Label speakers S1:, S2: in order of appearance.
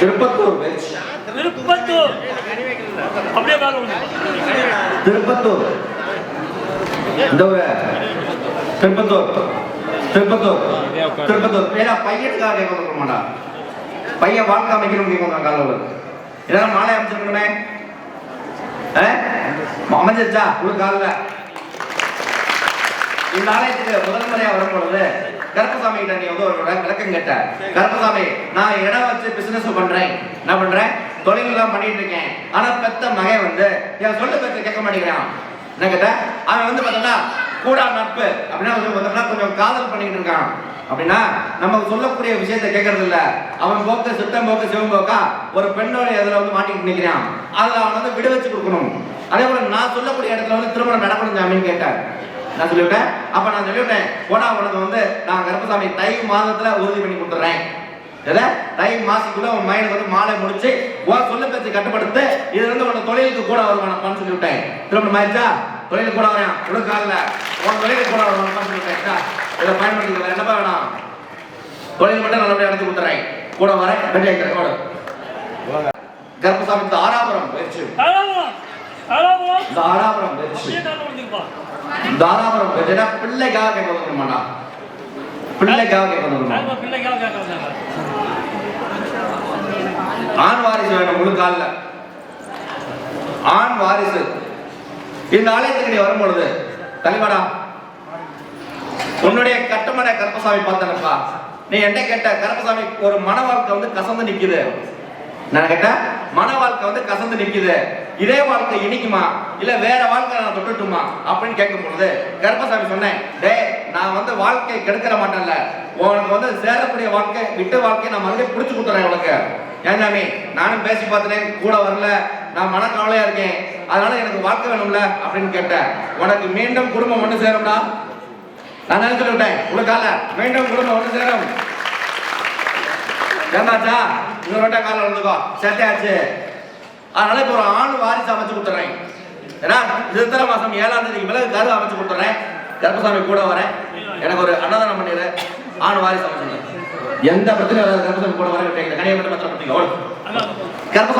S1: திருப்பத்தூர் வெச்
S2: திருப்பத்தூர். அப்படியே.
S1: திருப்பத்தூர். இந்த திருப்பத்தூர். திருப்பத்தூர். திருப்பத்தூர். ஏன்னா பையனுக்காக கேட்க கொடுக்க மாட்டா பையன் வாழ்க்கை அமைக்கணும் கேட்க காலையில் இதெல்லாம் மாலை அமைச்சிருக்கணுமே? அமைஞ்சிருச்சா? உள்ள காலில். இந்த ஆலயத்துக்கு முதல் முறையா வரும்பொழுது கருப்பசாமி கிட்ட நீ வந்து ஒரு விள- விளக்கம் கேட்ட. கருப்பசாமி நான் இடம் வச்சு பிசினஸ் பண்றேன். என்ன பண்றேன்? தொழில் எல்லாம் பண்ணிட்டு இருக்கேன். ஆனா பெத்த மகன் வந்து என் சொல்லு பேச்ச கேட்க மாட்டேங்கிறான். என்ன கேட்ட? அவன் வந்து பார்த்தோம்னா கூடா நட்பு. அப்படின்னா வந்து பார்த்தோம்னா கொஞ்சம் காதல் பண்ணிட்டு இருக்கான். அப்படின்னா நம்ம சொல்லக்கூடிய விஷயத்தை கேட்கறது இல்ல. அவன் போக்கு சித்தம் போக்கு சிவம் போக்கா ஒரு பெண்ணோட இதுல வந்து மாட்டிக்கிட்டு நிக்கிறான். அதுல அவன் வந்து விட வச்சு கொடுக்கணும். அதே போல நான் சொல்லக்கூடிய இடத்துல வந்து திருமணம் நடக்கணும் சாமின்னு கேட்டார் நான் சொல்லிவிட்டேன். அப்ப நான் சொல்லிவிட்டேன் போனா உனக்கு வந்து நான் கருப்பசாமி தை மாதத்துல உறுதி பண்ணி கொடுத்துறேன். இல்ல தை மாசத்துக்குள்ள உன் மைனுக்கு வந்து மாலை முடிச்சு உன் சொல்ல பேச்சு கட்டுப்படுத்து இது வந்து உன தொழிலுக்கு கூட வருவானப்பான்னு சொல்லிவிட்டேன். திருமணம் ஆயிடுச்சா? தொழிலுக்கு கூட வரேன். உனக்காகல உன் தொழிலுக்கு கூட வருவானப்பான்னு சொல்லிவிட்டேன். இதை பயன்படுத்திக்கலாம் என்னப்பா வேணாம்? தொழில் மட்டும் நல்லபடியா நடத்தி கொடுத்துறேன். கூட வரேன். ரெடி ஆகிக்கிறேன் கூட கருப்பசாமி இந்த ஆறாபுரம் பயிற்சி.
S2: தாராபுரம் தாராபுரம்
S1: பயிற்சி. தாராபுரம் பயிற்சினா பிள்ளைக்காக கேட்க வந்துருமாடா. பிள்ளைக்காக கேட்க வந்துருமா?
S2: நாங்க பிள்ளைக்காக கேட்க வந்தாங்க.
S1: ஆண் வாரிசு வேணும் முழு காலில். ஆண் வாரிசு. இந்த ஆலயத்துக்கு நீ வரும்பொழுது தலைவாடா உன்னுடைய கட்டமனை கருப்பசாமி பார்த்தனப்பா? நீ என்ன கேட்ட கருப்பசாமி ஒரு மன வாழ்க்கை வந்து கசந்து நிக்குது. நான் கேட்டேன் மன வாழ்க்கை வந்து கசந்து நிக்குது. இதே வாழ்க்கை இனிக்குமா? இல்ல வேற வாழ்க்கை நான் தொட்டுட்டுமா? அப்படின்னு கேட்கும் பொழுது கருப்பசாமி சொன்னேன் டேய் நான் வந்து வாழ்க்கை கெடுக்கிற மாட்டேன்ல. உனக்கு வந்து சேரக்கூடிய வாழ்க்கை விட்டு வாழ்க்கையை நான் மறுபடியும் பிடிச்சு கொடுத்துறேன் உனக்கு. ஏன் சாமி? நானும் பேசி பார்த்துட்டேன் கூட வரல. நான் மனக்கவலையா இருக்கேன். அதனால எனக்கு வாழ்க்கை வேணும்ல? அப்படின்னு கேட்டேன். உனக்கு மீண்டும் குடும்பம் ஒன்று சேரும்டா. நான் நினைச்சு விட்டேன் உனக்கால மீண்டும் குடும்பம் ஒன்று சேரும். ஏமாச்சா இன்னொரு வட்டம் காலம் வந்துக்கோ செட்டையாச்சு. அதனால இப்போ ஒரு ஆண் வாரிசு அமைச்சு கொடுத்துறேன். ஏன்னா சித்திரை மாசம்? ஏழாம் தேதிக்கு மேல கரு அமைச்சு கொடுத்துறேன். கருப்பசாமி கூட வரேன். எனக்கு ஒரு அன்னதானம் பண்ணிடு. ஆண் வாரிசு அமைச்சு எந்த பிரச்சனையும் வராது. கருப்பசாமி கூட வரேன். கனியப்பட்ட மட்டும் பத்திரம் பத்திரிக்கோ கருப்பசாமி